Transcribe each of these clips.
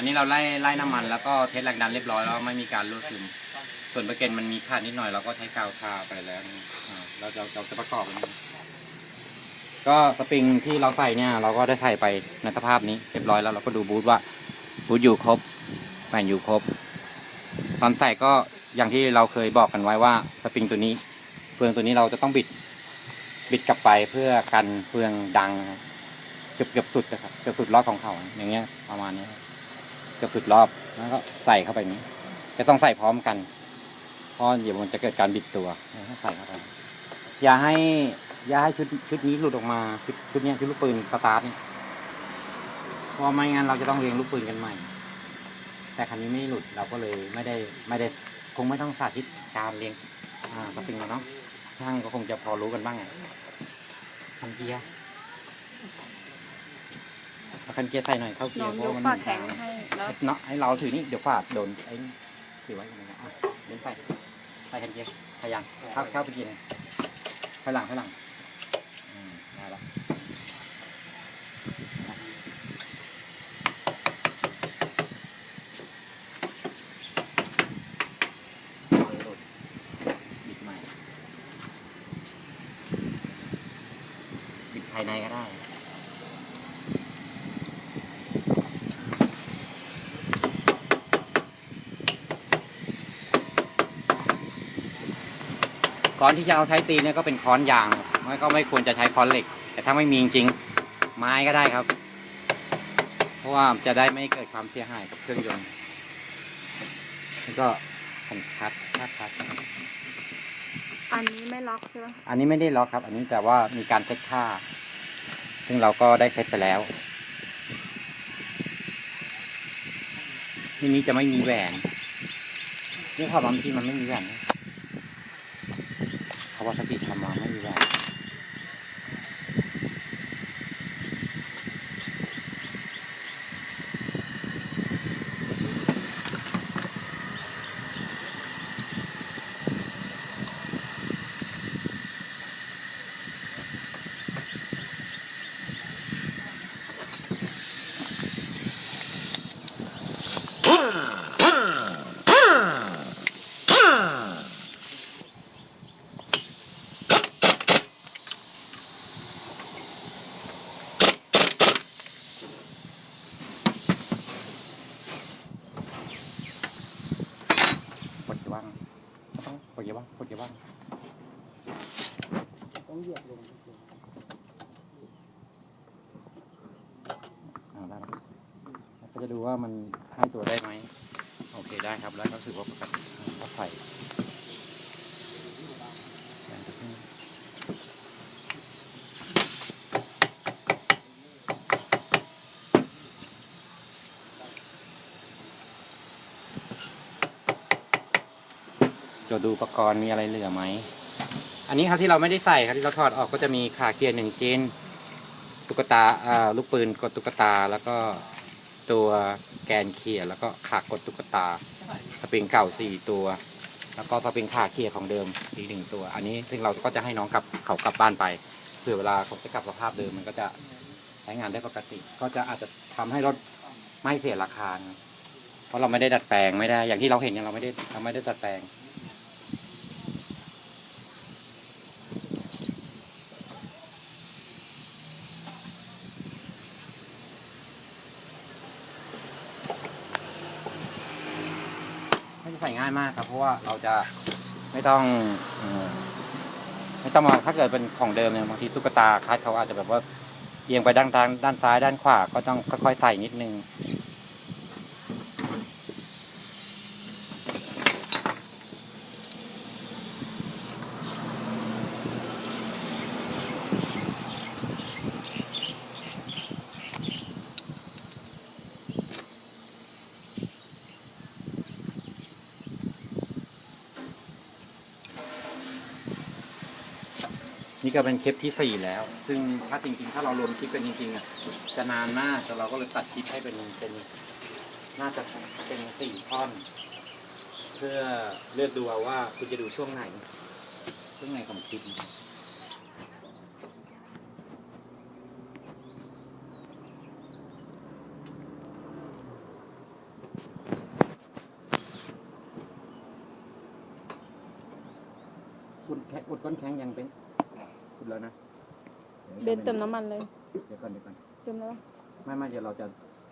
อันนี้เราไล่ไล่น้ำมันแล้วก็เทสแรงดันเรียบร้อยแล้วไม่มีการรั่วซึม ส่วนปร์เกนมันมีขาดนิดหน่อยเราก็ใช้กาวทาไปแล้วเราจะเราจะประกอบอันนี้ก็สปริงที่เราใส่เนี่ย เราก็ได้ใส่ไปในสภาพนี้เรียบร้อยแล้วเราก็ดูบูทว่าบูทอยู่ครบแผ่นอยู่ครบ ตอนใส่ก็อย่างที่เราเคยบอกกันไว้ว่าสปริงตัวนี้เฟืองตัวนี้เราจะต้องบิดบิดกลับไปเพื่อกันเฟืองดังเกือบเกือบสุดนะครับเกือบสุดรอบของเขาอย่างเงี้ยประมาณนี้ เกือบสุดรอบแล้วก็ใส่เข้าไปนี้ จะต้องใส่พร้อมกัน เพราะเดี๋ยวมันจะเกิดการบิดตัวใส่เข้าไปอย่าให้ อย่าให้ชุดชุดนี้หลุดออกมาชุดชุดนี้ชุดลูกปืนสตาร์ทนี่เพราะไม่งั้นเราจะต้องเรียงลูกปืนกันใหม่ แต่คันนี้ไม่หลุดเราก็เลยไม่ได้ไม่ได้คงไม่ต้องสาธิตการเรียงอ่าสปริงแล้วเนาะช่างก็คงจะพอรู้กันบ้างไงคันเกียร์คันเกียร์ใส่หน่อยเข้าเกียน้อร์งเพราะมันแข็งให้ แล้วเนาะให้เราถือนี่เดี๋ยวฝาดโดนไอ้นี่ถือไว้อย่างนี้นะอะเดินใส่ใส่คันเกียร์พยายามเข้าเข้าไปกินไปหลังไปหลังอืมได้แล้วหลุดบิดใหม่บิดภายในก็ได้ ค้อนที่จะเอาใช้ตีเนี่ยก็เป็นค้อนยางไม่ก็ไม่ควรจะใช้ค้อนเหล็ก แต่ถ้าไม่มีจริงๆไม้ก็ได้ครับ เพราะว่าจะได้ไม่เกิดความเสียหายกับเครื่องยนต์แล้วก็แผ่นคัดคัดคัดอันนี้ไม่ล็อกใช่ไหมอันนี้ไม่ได้ล็อกครับ อันนี้แต่ว่ามีการเซ็ตค่า ซึ่งเราก็ได้เซ็ตไปแล้วทีนี้จะไม่มีแหวนนี่ครับบางทีมันไม่มีแหวนนะ เขาว่าสติทำมาไม่ได้กี่ว่าง ต้องกดกี่ว่างกดกี่ว่างต้องเหยียบลงเอาได้แล้วก็จะดูว่ามันให้ตัวได้ไหมโอเคได้ครับแล้วก็ถือว่าปกติก็ใส่ ดูอุปกรณ์มีอะไรเหลือไหม อันนี้ครับที่เราไม่ได้ใส่ครับที่เราถอดออกก็จะมีขาเกียร์หนึ่งชิ้น ตุ๊กตาลูกปืนกดตุ๊กตา แล้วก็ตัวแกนเขียร์แล้วก็ขากดตุ๊กตาสปริงเก่าสี่ตัว แล้วก็สปริงขาเขียร์ของเดิมอีกหนึ่งตัว อันนี้ซึ่งเราก็จะให้น้องกลับเขากลับบ้านไปเผื่อเวลาเขาจะกลับสภาพเดิมมันก็จะใช้งานได้ปกติ ก็จะอาจจะทำให้รถไม่เสียราคา เพราะเราไม่ได้ดัดแปลงไม่ได้ อย่างที่เราเห็นเนี่ยเราไม่ได้เราไม่ได้ดัดแปลง ไม่ได้ใส่ง่ายมากครับ เพราะว่าเราจะไม่ต้องอไม่ต้องมาถ้าเกิดเป็นของเดิมเนี่ยบางทีตุ๊กตาคัดเขาอาจจะแบบว่าเอียงไปด้านทางด้านซ้ายด้านขวาก็ต้องค่อยๆใส่นิดนึง นี่ก็เป็นคลิปที่ 4 แล้ว ซึ่งถ้าจริงๆ ถ้าเราลวคลิปเป็นจริงๆอะจะนานมากแต่เราก็เลยตัดคลิปให้เป็นเป็นน่าจะเป็นสี่ท่อน เพื่อเลือกดูว่าคุณจะดูช่วงไหน ช่วงไหนของคลิปอุดแข็งดก้นแข็งยังเป็น อุดแล้วนะเบนเติมน้ำมันเลย เดี๋ยวก่อนเดี๋ยวก่อนเติมแล้วไม่ไม่เดี๋ยวเราจะ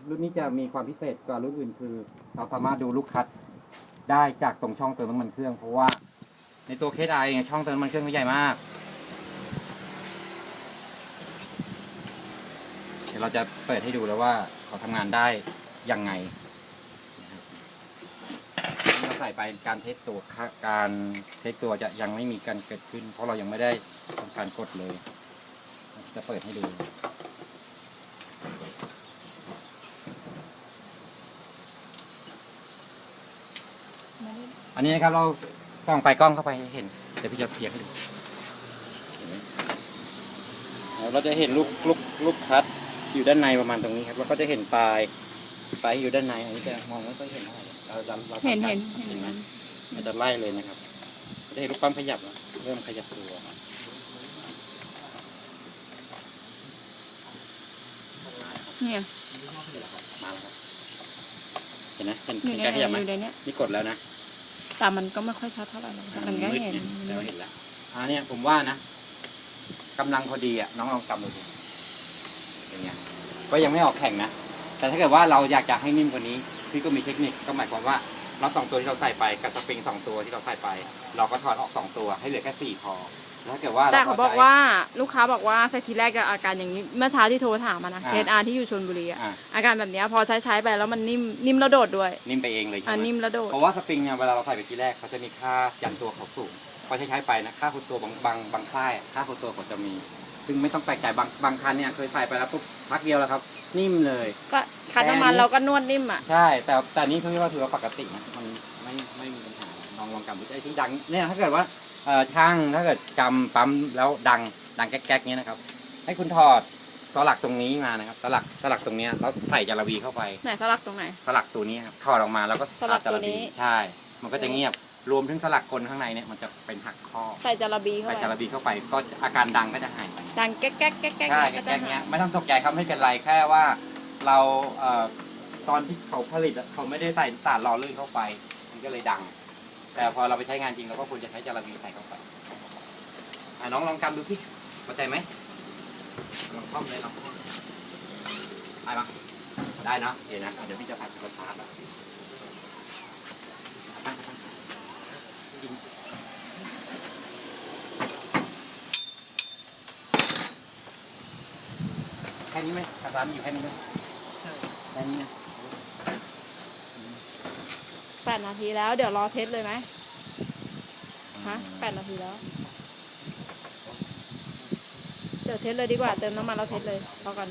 รุ่นนี้จะมีความพิเศษกว่ารุ่นอื่นคือ เราสามารถดูลูกคัดได้จากตรงช่องเติมน้ำมันเครื่อง เพราะว่า ในตัวเคสไอเนี่ยช่องเติมน้ำมันเครื่องมันใหญ่มาก เดี๋ยวเราจะเปิดให้ดูแล้วว่าเขาทำงานได้ยังไงนะครับเราใส่ไปการเทสตัวค่าการเทสตัวจะยังไม่มีการเกิดขึ้น เพราะเรายังไม่ได้ทำ การกดเลย จะเปิดให้ดูอันนี้นะครับเราส่องไปกล้องเข้าไปให้เห็นเดี๋ยวพี่จะเพียงให้ดูเห็นไหมเดี๋ยวเราจะเห็นลูกลูกลูกคัดอยู่ด้านในประมาณตรงนี้ครับแล้วก็จะเห็นปลายปลายอยู่ด้านในอันนี้จะมองไม่ค่อยเห็นเท่าไหร่เราจะเราทำเห็นการเห็นเห็เห็นนไหมมันเราจะไล่เลยนะครับจะเห็นลูกปั๊มขยับแล้วเริ่มขยับตัว เนี่ย มาแล้วครับเห็นไหมเห็นอยู่เห็นในการขยับไหมอยู่ในเนี้ย นี่กดแล้วนะแต่มันก็ไม่ค่อยชัดเท่าไหร่หรอกแต่มันก็เห็นเดี๋ยวเห็นแล้วอ่าเนี่ยผมว่านะกำลังพอดีอะน้องลองกำดูดิเป็นไงก็ยังไม่ออกแข่งนะแต่ถ้าเกิดว่าเราอยากจะให้นิ่มกว่านี้พี่ก็มีเทคนิคก็หมายความว่าเราสองตัวที่เราใส่ไปกับสปริงสองตัวที่เราใส่ไป เราก็ถอดออกสองตัวให้เหลือแค่สี่พอแล้ว ถ้าเกิดว่าแต่รเขาพบอกใจว่าลูกค้าบอกว่าใส่ทีแรกกับอาการอย่างนี้เมื่อเช้าที่โทรถามมานะอ่าเคสอาร์ที่อยู่ชลบุรีอะอ่าอาการแบบเนี้ยพอใช้ใช้ไปแล้วมันนิ่มนิ่มแล้วโดดด้วย นิ่มไปเองเลยอ่าใช่ไหมนิ่มแล้วโดดเพราะว่าสปริงเนี่ยเวลาเราใส่ไปทีแรกเขาจะมีค่ายันตัวเขาสูงพอใช้ใช้ไปนะค่าคุณตัวบางบางบางค่ายอะค่าคุณตัวเขาจะมี ซึ่งไม่ต้องแปลกใจบางบางคันเนี่ยเคยใส่ไปแล้วปุ๊บพักเดียวแล้วครับ นิ่มเลยก็คันน้ำมันเราก็นวดนิ่มอะใช่แต่แต่นี่เขาเรียกว่าถือว่าปกตินะมันไม่ไม่มีปัญหาลองลองกำดูไอ้ที่ดังเนี่ยถ้าเกิดว่าเอ่อ ช่างถ้าเกิดกำปั๊มแล้วดังดังแก๊กๆเนี้ยนะครับ ให้คุณถอดสลักตรงนี้มานะครับสลักสลักตรงเนี้ยแล้วใส่จาระบีเข้าไปไหนสลักตรงไหน สลักตัวนี้ครับถอดออกมาแล้วก็สลักจาระตัวนี้บีใช่ มันก็จะเงียบรวมถึงสลักคนข้างในเนี่ยมันจะเป็นหักข้อใส่จาระบีเข้าใส่ไปจาระบีเข้าไปก็อาการดังก็จะหายไปดังแก๊กแก๊กแก๊กแก๊กใช่ก็แค่จะเนี้หายยไม่ต้องตกใจครับไม่เป็นไรแค่ว่า เราเอ่อตอนที่เขาผลิตอะเขาไม่ได้ใส่สารหล่อลื่นเข้าไป มันก็เลยดัง แต่พอเราไปใช้งานจริงเราก็ควรจะใช้จาระบีใส่เข้าไปอะน้องลองกำดูสิเข้าใจไหมลองท่อมเลยลองท่อมได้ปะได้เนอะโอเคนะอะเดี๋ยวพี่จะผัดสตาร์ทแบบตั้งตั้งกินแค่นี้ไหมสตาร์ทมีอยู่แค่นี้ไหมแค่นี้นะ แปดนาทีแล้ว เดี๋ยวรอเทสเลยไหมฮะแปดนาทีแล้ว เดี๋ยวเทสเลยดีกว่า เติมน้ำมันแล้วเทสเลยพอกัน